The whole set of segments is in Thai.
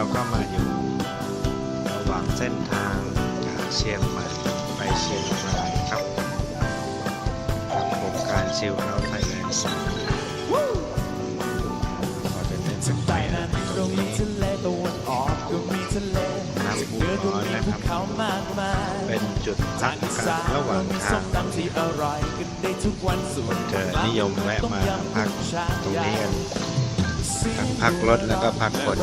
เราก็มาอยู่ระหว่างเส้นทางจากเชียงใหม่ไปเชียงรายครับกับโครงการชิลเราไทยแลนด์สามก็เป็นเล่นสักไปนะนั้นตรงนี้น้ำพุเหนือก็ร้อนนะครับเป็นจุดพักงอีกันระหว่างทางมตำที่อร่อยกันได้ทุกวันสุดคนจะนิยมแวะมาพักตรงนี้กันทั้งพักรถแล้วก็พักคน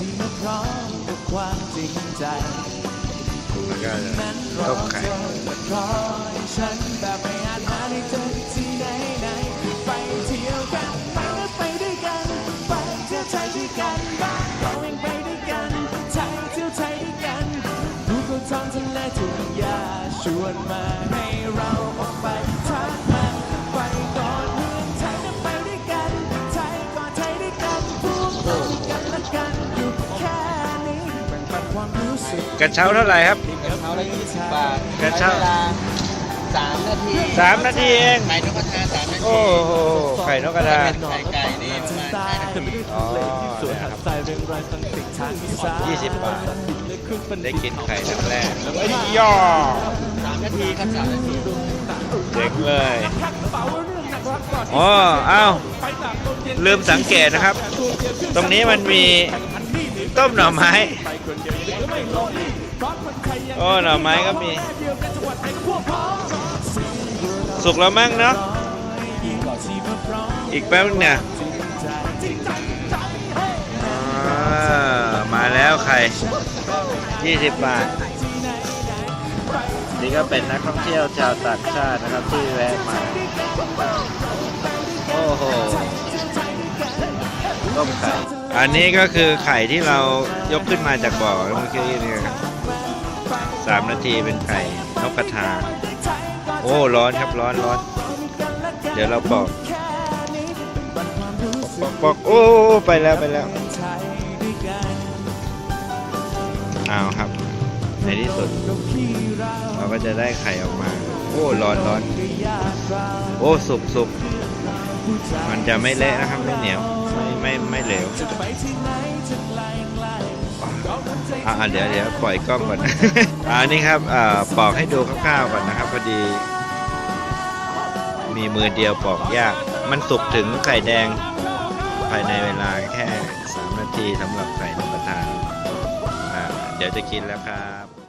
ที่มาพร้อมกับความจริงใจแล้วก็นั้นรอต้มไข่เธอและคอยฉันแบบไม่อาจหาได้เจอที่ไหนไหนๆไปเที่ยวกันไปก็ไปด้วยกันไปเที่ยวไทยด้วยกันบ้านเราเองไปด้วยกันไทยเที่ยวไทยด้วยกันดูเขาท้องทะเลทุ่งหญ้าชวนมาให้เรา กกระเช้าเท่าไหร่ครับ กระเช้าละ20บาทกระเช้าใช้เวลา3นาทีสามนาทีเอง ไข่นกกระทา3นาทีโอ้โห ไข่นกกระทา เป็นไข่ไก่นี่ประมาณ5นาทีอ๋อสวนหัดทรายเรียงรายตั้งติดทางอีสานยี่สิบบาท ได้กินไข่ครั้งแรกแล้วเอ้ยย่อ3นาทีครับ3นาทีเจ๋งเลยอ๋ออ้าวลืมสังเกตนะครับ ตรงนี้มันมีต้มหน่อไม้ โอ้หน่อไม้ก็มี สุกแล้วมั้งเนาะอีกแป๊บนึงเนี่ยมาแล้วไข่20 บาท นี่ก็เป็นนักท่องเที่ยวชาวต่างชาตินะครับที่แวะมา โอ้โหต้มไข่ อันนี้ก็คือไข่ที่เรายกขึ้นมาจากบ่อเมื่อกี้นี่ครับสามนาทีเป็นไข่นกกระทา โอ้ร้อนครับร้อนร้อน เดี๋ยวเราปอกปอกปอกโอ้ไปแล้วไปแล้วเอาครับ ในที่สุด เราก็จะได้ไข่ออกมา โอ้ร้อนร้อนโอ้สุกสุกมันจะไม่เละนะครับไม่เหนียว ไม่ไม่ไม่เหลวอ่าเดี๋ยวเดี๋ยวปล่อยกล้องก่อนอ่านี่ครับอ่าปอกให้ดูคร่าวๆก่อนนะครับพอดี มีมือเดียวปอกยาก มันสุกถึงไข่แดง ภายในเวลาแค่ 3 นาทีสำหรับไข่นกกระทาอ่าเดี๋ยวจะกินแล้วครับ